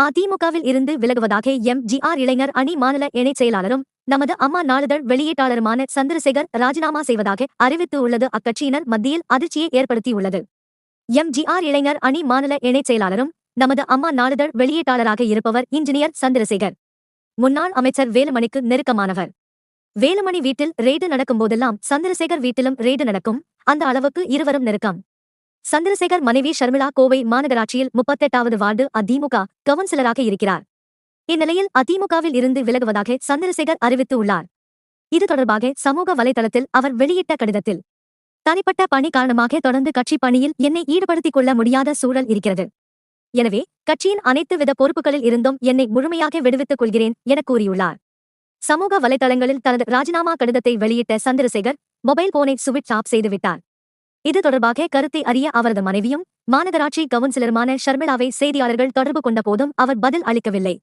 அதிமுகவில் இருந்து விலகுவதாக எம். ஜி. ஆர். இளைஞர் அணி மாநில இணைச் செயலாளரும் நமது அம்மா நாளிதழ் வெளியீட்டாளருமான சந்திரசேகர் ராஜினாமா செய்வதாக அறிவித்து உள்ளது அக்கட்சியினர் மத்தியில் அதிர்ச்சியை ஏற்படுத்தியுள்ளது. எம். ஜி. ஆர். இளைஞர் அணி மாநில இணைச் செயலாளரும் நமது அம்மா நாளிதழ் வெளியீட்டாளராக இருப்பவர் இன்ஜினியர் சந்திரசேகர். முன்னாள் அமைச்சர் வேலுமணிக்கு நெருக்கமானவர். வேலுமணி வீட்டில் ரெய்டு நடக்கும் போதெல்லாம் சந்திரசேகர் வீட்டிலும் ரெய்டு நடக்கும். அந்த அளவுக்கு இருவரும் நெருக்கம். சந்திரசேகர் மனைவி ஷர்மிளா கோவை மாநகராட்சியில் முப்பத்தெட்டாவது வார்டு அதிமுக கவுன்சிலராக இருக்கிறார். இந்நிலையில் அதிமுகவில் இருந்து விலகுவதாக சந்திரசேகர் அறிவித்து உள்ளார். இது தொடர்பாக சமூக வலைதளத்தில் அவர் வெளியிட்ட கடிதத்தில் தனிப்பட்ட பணி காரணமாக தொடர்ந்து கட்சி பணியில் என்னை ஈடுபடுத்திக் கொள்ள முடியாத சூழல் இருக்கிறது. எனவே கட்சியின் அனைத்து வித பொறுப்புகளில் இருந்தும் என்னை முழுமையாக விடுவித்துக் கொள்கிறேன் என கூறியுள்ளார். சமூக வலைதளங்களில் தனது ராஜினாமா கடிதத்தை வெளியிட்ட சந்திரசேகர் மொபைல் போனை சுவிட்ச் ஆஃப் செய்துவிட்டார். இது தொடர்பாக கருத்தை அறிய அவரது மனைவியும் மாநகராட்சி கவுன்சிலருமான ஷர்மிளாவை செய்தியாளர்கள் தொடர்பு கொண்ட போதும் அவர் பதில் அளிக்கவில்லை.